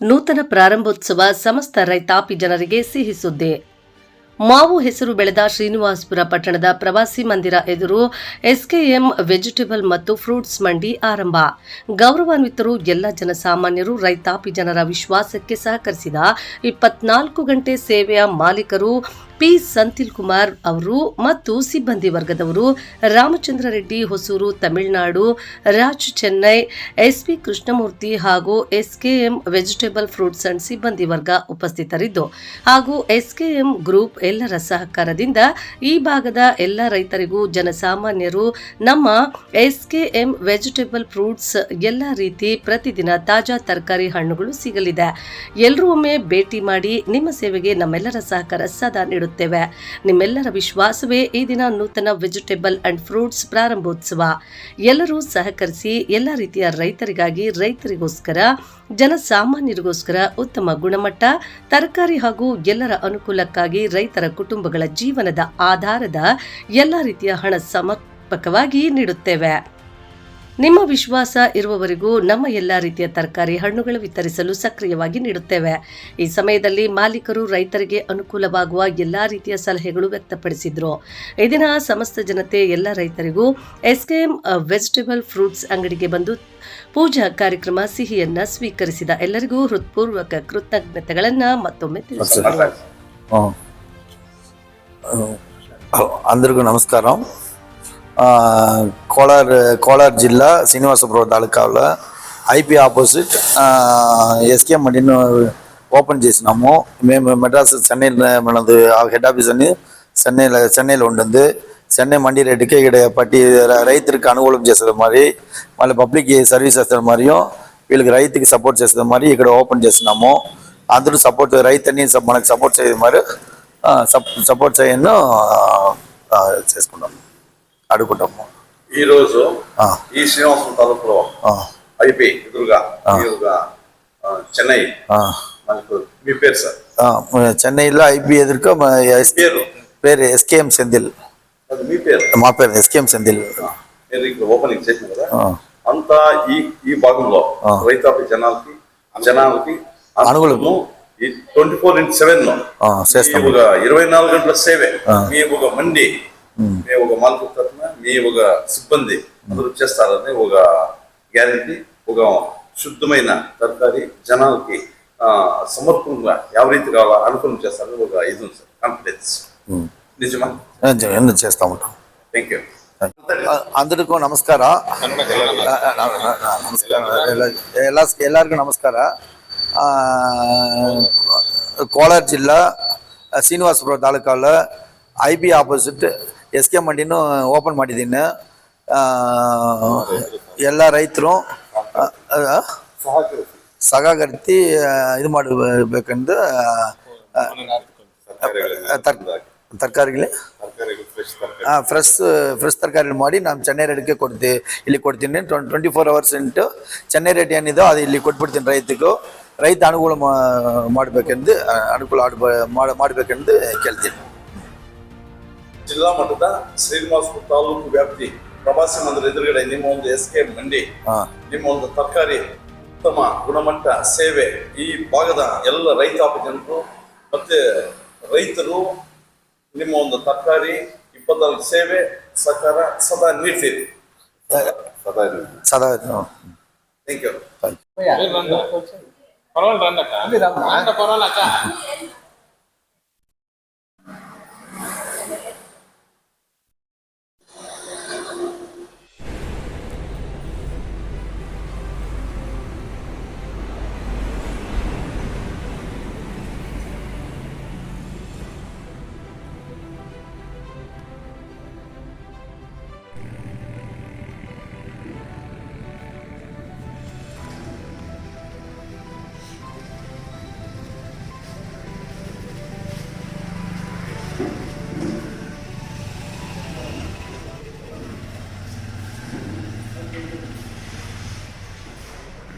ನೂತನ ಪ್ರಾರಂಭೋತ್ಸವ ಸಮಸ್ತ ರೈತಾಪಿ ಜನರಿಗೆ ಸಿಹಿ ಸುದ್ದಿ. ಮಾವು ಹೆಸರು ಬೆಳೆದ ಶ್ರೀನಿವಾಸಪುರ ಪಟ್ಟಣದ ಪ್ರವಾಸಿ ಮಂದಿರ ಎದುರು ಎಸ್ಕೆಎಂ ವೆಜಿಟೇಬಲ್ ಮತ್ತು ಫ್ರೂಟ್ಸ್ ಮಂಡಿ ಆರಂಭ. ಗೌರವಾನ್ವಿತರು ಎಲ್ಲ ಜನಸಾಮಾನ್ಯರು ರೈತಾಪಿ ಜನರ ವಿಶ್ವಾಸಕ್ಕೆ ಸಹಕರಿಸಿದ ಇಪ್ಪತ್ನಾಲ್ಕು ಗಂಟೆ ಸೇವೆಯ ಮಾಲೀಕರು ಪಿ ಸಂತಿಲ್ ಕುಮಾರ್ ಅವರು ಮತ್ತು ಸಿಬ್ಬಂದಿ ವರ್ಗದವರು ರಾಮಚಂದ್ರ ರೆಡ್ಡಿ, ಹೊಸೂರು, ತಮಿಳುನಾಡು, ರಾಜ್ ಚೆನ್ನೈ, ಎಸ್ಪಿ ಕೃಷ್ಣಮೂರ್ತಿ ಹಾಗೂ ಎಸ್ಕೆಎಂ ವೆಜಿಟೇಬಲ್ ಫ್ರೂಟ್ಸ್ ಅಂಡ್ ಸಿಬ್ಬಂದಿ ವರ್ಗ ಉಪಸ್ಥಿತರಿದ್ದು ಹಾಗೂ ಎಸ್ಕೆಎಂ ಗ್ರೂಪ್ ಎಲ್ಲರ ಸಹಕಾರದಿಂದ ಈ ಭಾಗದ ಎಲ್ಲ ರೈತರಿಗೂ ಜನಸಾಮಾನ್ಯರು ನಮ್ಮ ಎಸ್ಕೆಎಂ ವೆಜಿಟೇಬಲ್ ಫ್ರೂಟ್ಸ್ ಎಲ್ಲ ರೀತಿ ಪ್ರತಿದಿನ ತಾಜಾ ತರಕಾರಿ ಹಣ್ಣುಗಳು ಸಿಗಲಿದೆ. ಎಲ್ಲರೂ ಒಮ್ಮೆ ಭೇಟಿ ಮಾಡಿ ನಿಮ್ಮ ಸೇವೆಗೆ ನಮ್ಮೆಲ್ಲರ ಸಹಕಾರ ಸದಾ ನೀಡುತ್ತೇವೆ ನಿಮ್ಮೆಲ್ಲರ ವಿಶ್ವಾಸವೇ ಈ ದಿನ ನೂತನ ವೆಜಿಟೇಬಲ್ ಅಂಡ್ ಫ್ರೂಟ್ಸ್ ಪ್ರಾರಂಭೋತ್ಸವ. ಎಲ್ಲರೂ ಸಹಕರಿಸಿ ಎಲ್ಲ ರೀತಿಯ ರೈತರಿಗಾಗಿ ರೈತರಿಗೋಸ್ಕರ, ಜನಸಾಮಾನ್ಯರಿಗೋಸ್ಕರ ಉತ್ತಮ ಗುಣಮಟ್ಟ, ತರಕಾರಿ ಹಾಗೂ ಎಲ್ಲರ ಅನುಕೂಲಕ್ಕಾಗಿ ರೈತರ ಕುಟುಂಬಗಳ ಜೀವನದ ಆಧಾರದ ಎಲ್ಲ ರೀತಿಯ ಹಣ ಸಮರ್ಪಕವಾಗಿ ನೀಡುತ್ತೇವೆ. ನಿಮ್ಮ ವಿಶ್ವಾಸ ಇರುವವರೆಗೂ ನಮ್ಮ ಎಲ್ಲ ರೀತಿಯ ತರಕಾರಿ ಹಣ್ಣುಗಳು ವಿತರಿಸಲು ಸಕ್ರಿಯವಾಗಿ ನೀಡುತ್ತೇವೆ ಈ ಸಮಯದಲ್ಲಿ ಮಾಲೀಕರು ರೈತರಿಗೆ ಅನುಕೂಲವಾಗುವ ಎಲ್ಲಾ ರೀತಿಯ ಸಲಹೆಗಳು ವ್ಯಕ್ತಪಡಿಸಿದ್ರು ಈ ದಿನ ಸಮಸ್ತ ಜನತೆ ಎಲ್ಲ ರೈತರಿಗೂ ಎಸ್ಕೆಎಂ ವೆಜಿಟೇಬಲ್ ಫ್ರೂಟ್ಸ್ ಅಂಗಡಿಗೆ ಬಂದು ಪೂಜಾ ಕಾರ್ಯಕ್ರಮ ಸಿಹಿಯನ್ನ ಸ್ವೀಕರಿಸಿದ ಎಲ್ಲರಿಗೂ ಹೃತ್ಪೂರ್ವಕ ಕೃತಜ್ಞತೆಗಳನ್ನ ಮತ್ತೊಮ್ಮೆ ತಿಳಿಸಿದರು ఆ. ఆ, అందరికీ నమస్కారం ఆ, కోలార్ కోలార్ జిల్లా శ్రీనివాసపురం తాలూకాలో ఐపీ ఆపోజిట్ ఎస్కేఎం మండిని ఓపెన్ చేసినాము మేము మెడ్రాస్ చెన్నైలో మనది హెడ్ ఆఫీస్ అని చెన్నైలో చెన్నైలో ఉంటుంది చెన్నై మండి రేటుకి ఇక్కడ పట్టి ర- రైతులకు అనుకూలం చేసేది మరి మళ్ళీ పబ్లిక్ సర్వీస్ చేస్తుంది మరియు వీళ్ళకి రైతుకి సపోర్ట్ చేసేది మరి ఇక్కడ ఓపెన్ చేసినాము అందరూ సపోర్ట్ రైతుని స- మనకు సపోర్ట్ చేయదు మరి ఆ, సప్- సపోర్ట్ చేయను ఆ, అడుగుకుంటాము ఈ రోజు ఈ శ్రీనివాసం తాలూకులో అయిపోయి ఎదురుగా ఎదురుగా చెన్నై. మీ పేరు సార్? చెన్నైలో మా ఎస్- పేరు? పేరు ఎస్కేఎం సెందిల్ మీ పేరు? మా పేరు ఎస్కేఎం సెందిల్ నేను ఇక్కడ ఓపెనింగ్ చేసిన కదా. అంతా ఈ ఈ భాగంలో. రైతాపి జనాలకి జనాలకి. ఈ ట్వంటీ ఫోర్ ఇంటూ సెవెన్ ఇరవై నాలుగు గంటల సేవే. మీ ఒక మండి. మీ ఒక మాల్కు మీ ఒక సిబ్బంది అందరూ చేస్తారని ఒక గ్యారంటీ ఒక శుద్ధమైన తరకారి జనాలకి ఆ, సమర్పణగా ಯಾವ ರೀತಿ కావాలో అనుకూలం చేస్తారని ఒక ఇది ఉంది సార్ కాన్ఫిడెన్స్ నిజమా ఎన్నో చేస్తూ ఉంటాం థ్యాంక్ యూ ಆ, అందరికీ ನಮಸ್ಕಾರ ಆ, ಆ, ಆ, ಆ, ನಮಸ್ಕಾರ ಎಲ್ಲ ಎಲ್ಲ ಎಲ್ಲರಿಗೂ ನಮಸ್ಕಾರ ಆ, ಕೋಲಾರ ಜಿಲ್ಲಾ ಶ್ರೀನಿವಾಸಪುರ ತಾಲೂಕಲ್ಲಿ I B opposite S K ಮಂಡಿನೂ ಓಪನ್ ಮಾಡಿದ್ದೀನಿ. ಎಲ್ಲ ರೈತರು ಸಹಕರಿಸಿ ಇದು ಮಾಡಬೇಕೆಂದು ತರ್, ತರಕಾರಿಗಳೇ. ಫ್ರೆಶ್ ಫ್ರೆಶ್ ತರಕಾರಿ ಮಾಡಿ ನಾನು ಚೆನ್ನೈ ರೇಟ್ಗೆ ಕೊಡ್ತೀವಿ ಇಲ್ಲಿ ಕೊಡ್ತೀನಿ. Twenty four hours into Chennai rate ಏನಿದೋ ಅದು ಇಲ್ಲಿ ಕೊಟ್ಬಿಡ್ತೀನಿ ರೈತಗೂ ರೈತ ಅನುಕೂಲ ಮಾಡ್ಬೇಕೆಂದು ಅನುಕೂಲ ಮಾಡಬೇಕೆಂದು ಕೇಳ್ತೀನಿ. ಜಿಲ್ಲಾ ಮಟ್ಟದ ಶ್ರೀನಿವಾಸಪುರ ತಾಲೂಕು ವ್ಯಾಪ್ತಿ ಪ್ರವಾಸಿ ಮಂದಿರ ಎದುರುಗಡೆ ನಿಮ್ಮ ಒಂದು ಎಸ್ ಕೆ ಮಂಡಿ ನಿಮ್ಮ ಒಂದು ತರಕಾರಿ ಉತ್ತಮ ಗುಣಮಟ್ಟ ಸೇವೆ ಈ ಭಾಗದ ಎಲ್ಲ ರೈತಾಪಿ ಜನರು ಮತ್ತೆ ರೈತರು ನಿಮ್ಮ ಒಂದು ತರಕಾರಿ ಇಪ್ಪತ್ನಾಲ್ಕು ಸೇವೆ ಸಹಕಾರ ಸದಾ ನೀಡ್ತೀರಿ ಸದಾ ಸದಾ ಥ್ಯಾಂಕ್ ಯು ಪರವಾಗಿಲ್ಲ ಪರವಾಗಿಲ್ಲ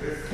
Yes.